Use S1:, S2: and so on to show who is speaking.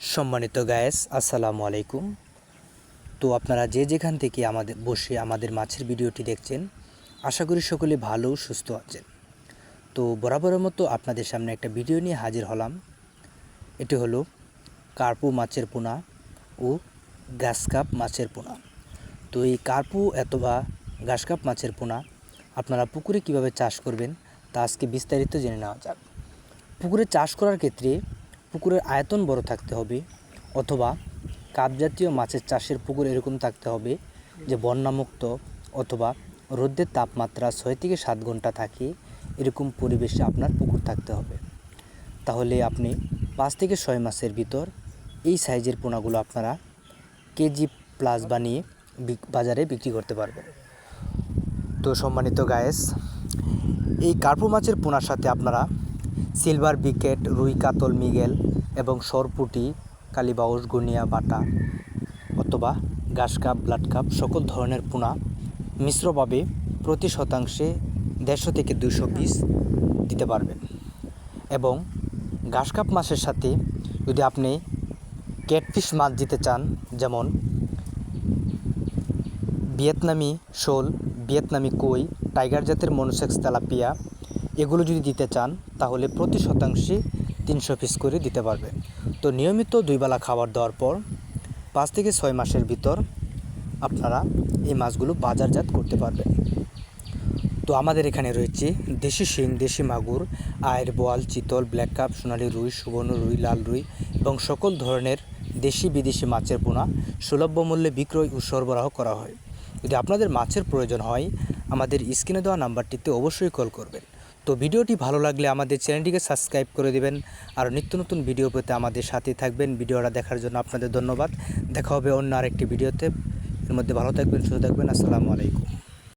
S1: সম্মানিত গায়েস আসসালামু আলাইকুম। তো আপনারা যে যেখান থেকে আমাদের, বসে আমাদের মাছের ভিডিওটি দেখছেন, আশা করি সকলে ভালো, সুস্থ আছেন। তো বরাবরের মতো আপনাদের সামনে একটা ভিডিও নিয়ে হাজির হলাম। এটি হলো কার্পু মাছের পোনা ও গাছকাপ মাছের পোনা। তো এই কার্পু অথবা গাছকাপ মাছের পোনা আপনারা পুকুরে কীভাবে চাষ করবেন, তা আজকে বিস্তারিত জেনে নেওয়া যাক। পুকুরে চাষ করার ক্ষেত্রে পুকুরের আয়তন বড় থাকতে হবে অথবা কাপ জাতীয় মাছের চাষের পুকুর এরকম থাকতে হবে যে বন্যামুক্ত অথবা রোদ্রের তাপমাত্রা ছয় থেকে সাত ঘণ্টা থাকে, এরকম পরিবেশে আপনার পুকুর থাকতে হবে। তাহলে আপনি পাঁচ থেকে ছয় মাসের ভিতর এই সাইজের পোনাগুলো আপনারা কেজি প্লাস বানিয়ে বাজারে বিক্রি করতে পারবেন। তো সম্মানিত গায়েস, এই কার্পু মাছের পোনার সাথে আপনারা সিলভার বিকেট, রুই কাতল মিগেল এবং সরপুটি, কালীবাউস, গুনিয়া বাটা অথবা ঘাস কাপ, ব্লাড কাপ সকল ধরনের পোনা মিশ্রভাবে প্রতি শতাংশে দেড়শো থেকে দুশো পিস দিতে পারবেন। এবং ঘাস কাপ মাছের সাথে যদি আপনি ক্যাটফিশ মাছ দিতে চান, যেমন ভিয়েতনামি শোল, ভিয়েতনামি কই, টাইগার জাতের মনোসেক্স তেলাপিয়া এগুলো যদি দিতে চান, তাহলে প্রতি শতাংশে তিনশো পিস করে দিতে পারবেন। তো নিয়মিত দুইবেলা খাবার দেওয়ার পর পাঁচ থেকে ছয় মাসের ভিতর আপনারা এই মাছগুলো বাজারজাত করতে পারবেন। তো আমাদের এখানে রয়েছে দেশি শিং, দেশি মাগুর, আয়ের বোয়াল, চিতল, ব্ল্যাক কাপ, সোনালি রুই, সুবর্ণ রুই, লাল রুই এবং সকল ধরনের দেশি বিদেশি মাছের পোনা সুলভ মূল্যে বিক্রয় ও সরবরাহ করা হয়। যদি আপনাদের মাছের প্রয়োজন হয়, আমাদের স্ক্রিনে দেওয়া নাম্বারটিতে অবশ্যই কল করবেন। তো ভিডিওটি ভালো লাগলে আমাদের চ্যানেলটিকে সাবস্ক্রাইব করে দেবেন। আর নিত্য নতুন ভিডিও পেতে আমাদের সাথে থাকবেন। ভিডিওটা দেখার জন্য আপনাদের ধন্যবাদ। দেখা হবে অন্য আরেকটি ভিডিওতে। এর মধ্যে ভালো থাকবেন, সুস্থ থাকবেন। আসসালামু আলাইকুম।